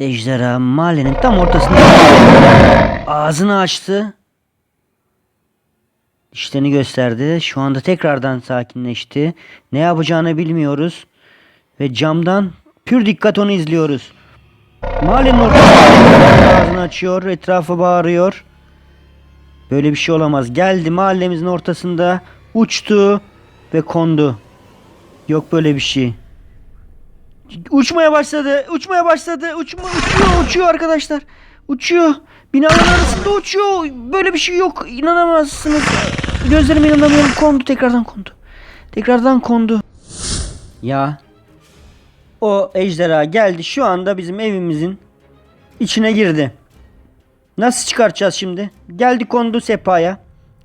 Ejderha mahallenin tam ortasında ağzını açtı. Dişlerini gösterdi. Şu anda tekrardan sakinleşti. Ne yapacağını bilmiyoruz. Ve camdan pür dikkat onu izliyoruz. Mahallenin ortasında ağzını açıyor. Etrafa bağırıyor. Böyle bir şey olamaz. Geldi mahallemizin ortasında uçtu ve kondu. Yok böyle bir şey. Uçmaya başladı. Uçmaya başladı. Uçma, uçuyor, uçuyor arkadaşlar. Uçuyor. Binaların arasında uçuyor. Böyle bir şey yok. İnanamazsınız. Gözlerime inanamıyorum. Kondu. Tekrardan kondu. Tekrardan kondu. Ya. O ejderha geldi. Şu anda bizim evimizin içine girdi. Nasıl çıkartacağız şimdi? Geldi kondu sehpaya.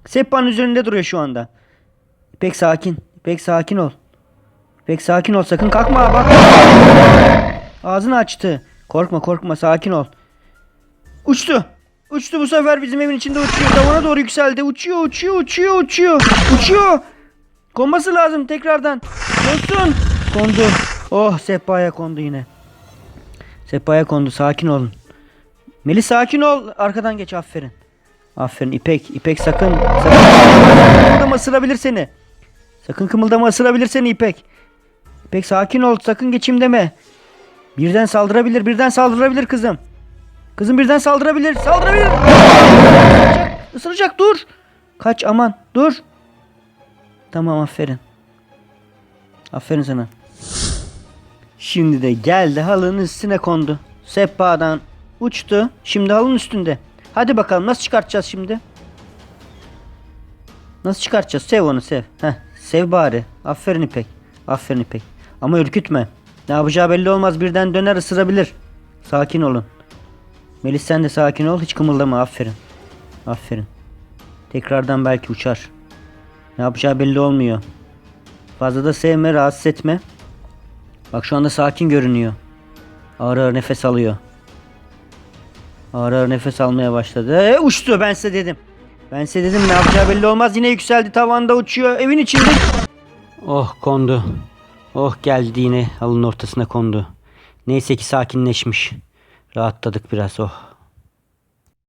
Sehpanın üzerinde duruyor şu anda. İpek sakin. İpek sakin ol. İpek sakin ol sakın kalkma bak. Ağzını açtı. Korkma korkma sakin ol. Uçtu. Uçtu bu sefer bizim evin içinde uçuyor. Tavana doğru yükseldi. Uçuyor uçuyor uçuyor uçuyor. Uçuyor. Konması lazım tekrardan. Konsun. Kondu. Oh sehpaya kondu yine. Sehpaya kondu sakin olun. Melis sakin ol. Arkadan geç aferin. Aferin İpek. İpek sakın. Sakın kımıldama ısırabilir seni. Sakın kımıldama ısırabilir seni İpek. İpek sakin ol. Sakın geçeyim deme. Birden saldırabilir. Birden saldırabilir kızım. Kızım birden saldırabilir. Saldırabilir. Isıracak. Dur. Kaç aman. Dur. Tamam aferin. Aferin sana. Şimdi de geldi halının üstüne kondu. Sehpadan uçtu. Şimdi halının üstünde. Hadi bakalım nasıl çıkartacağız şimdi? Nasıl çıkartacağız? Sev onu sev. Heh, sev bari. Aferin İpek. Aferin İpek. Ama ürkütme. Ne yapacağı belli olmaz. Birden döner ısırabilir. Sakin olun. Melis sen de sakin ol. Hiç kımıldama. Aferin. Aferin. Tekrardan belki uçar. Ne yapacağı belli olmuyor. Fazla da sevme, rahatsız etme. Bak şu anda sakin görünüyor. Ağır ağır nefes alıyor. Ağır ağır nefes almaya başladı. E, uçtu ben size dedim. Ben size dedim ne yapacağı belli olmaz. Yine yükseldi tavanda uçuyor. Evin içinde. Oh kondu. Oh geldi yine halının ortasına kondu. Neyse ki sakinleşmiş. Rahatladık biraz oh.